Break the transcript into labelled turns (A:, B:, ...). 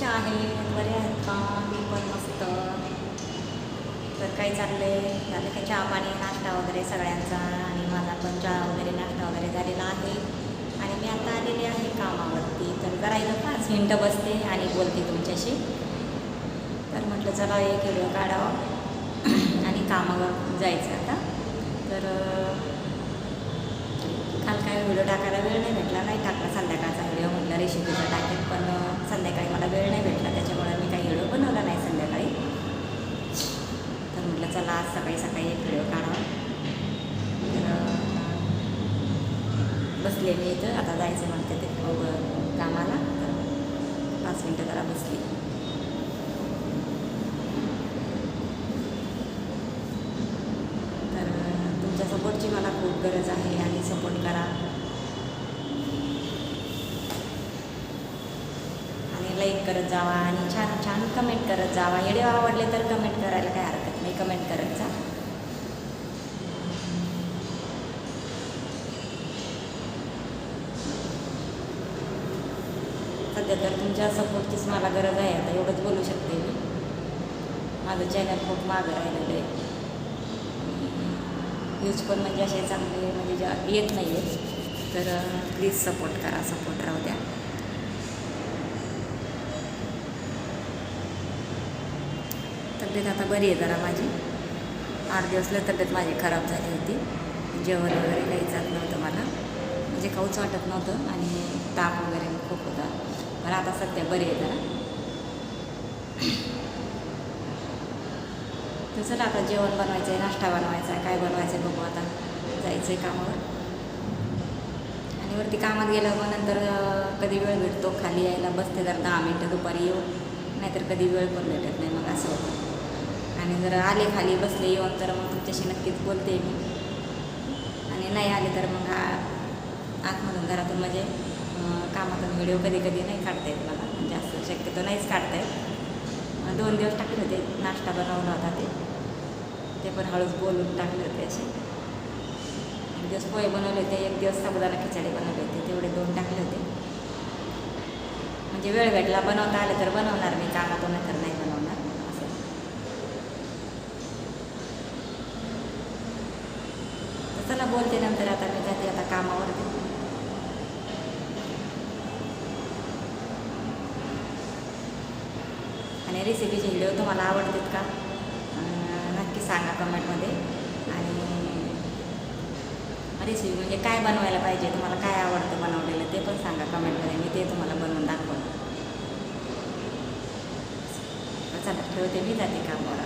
A: कशा आहेत बरे आहेत का? मी पण मस्त. तर काही चाललंय? झालं का चहा पाणी नाश्ता वगैरे सगळ्यांचा आणि माझा पण चहा वगैरे नाश्ता वगैरे झालेला आहे. आणि मी आता आलेली आहे कामावरती. तर करायला पाच मिनटं बसते आणि बोलते तुमच्याशी. तर म्हटलं चला एक व्हिडिओ काढावा. आणि कामावर जायचं आता. तर काल काय व्हिडिओ टाकायला वेळ नाही भेटला. नाही टाकला संध्याकाळचा व्हिडिओ. म्हटलं रेसिपीचा टाकेल पण संध्याकाळी. मला वेळ नाही भेटला त्याच्यामुळे मी काही व्हिडिओ बनवला नाही संध्याकाळी. तर म्हटलं चला आज सकाळी सकाळी एक व्हिडिओ काढावा. तर बसले मी इथं. आता जायचं म्हणते ते कामाला. तर पाच मिनटं जरा बसली. तर तुमच्या सपोर्टची मला खूप गरज आहे आणि सपोर्ट करा आणि लाईक करत जावा आणि छान छान कमेंट करत जावा. व्हिडिओ आवडले तर कमेंट करायला काय हरकत नाही. कमेंट करत जा. सध्या तर तुमच्या सपोर्टचीच मला गरज आहे. आता एवढंच बोलू शकते मी. माझं चॅनल खूप मागं राहिलेलं आहे. न्यूज पण म्हणजे असे चांगले म्हणजे ज्या येत नाही आहेत तर प्लीज सपोर्ट करा. सपोर्ट राहू द्या. तब्येत आता बरी आहे जरा माझी. आठ दिवसला तब्येत माझी खराब झाली होती. जेवण वगैरे काही जात नव्हतं मला. म्हणजे काऊच वाटत नव्हतं आणि ताप वगैरे खूप होता. पण आता सध्या बरी आहे जरा. तर चला आता जेवण बनवायचं आहे नाश्ता बनवायचा आहे. काय बनवायचं आहे बघू आता. जायचं आहे कामावर. आणि वरती कामात गेलं मग नंतर कधी वेळ भेटतो खाली यायला. बसते जर दहा मिनटं दुपारी येऊ. नाहीतर कधी वेळ पण भेटत नाही मग असं होतं. आणि जर आले खाली बसले येऊन तर मग तुमच्याशी नक्कीच बोलते मी. आणि नाही आले तर मग आतमधून घरातून म्हणजे कामातून व्हिडिओ कधी कधी नाही काढता येत मला. म्हणजे असं शक्यतो नाहीच काढता येत. दोन दिवस टाकले होते. नाश्ता बनवला होता ते. ते पण हळूच बोलून टाकले होते असे. एक दिवस पोहे बनवले होते. एक दिवस साबुदाणा खिचडी बनवले होते. तेवढे दोन टाकले होते. म्हणजे वेळ भेटला. बनवता आले तर बनवणार मी कामातून नाही तर नाही बनवणार असं तर चला बोलते नंतर आता मी जाते आता कामावरती. आणि रेसिपीचे व्हिडिओ तुम्हाला आवडतात का? नक्की सांगा कमेंटमध्ये आणि रेसिपी म्हणजे काय बनवायला पाहिजे तुम्हाला काय आवडतं बनवलेलं ते पण सांगा कमेंटमध्ये मी ते तुम्हाला बनवून दाखवलं चला ठेवते मी जाते कामावर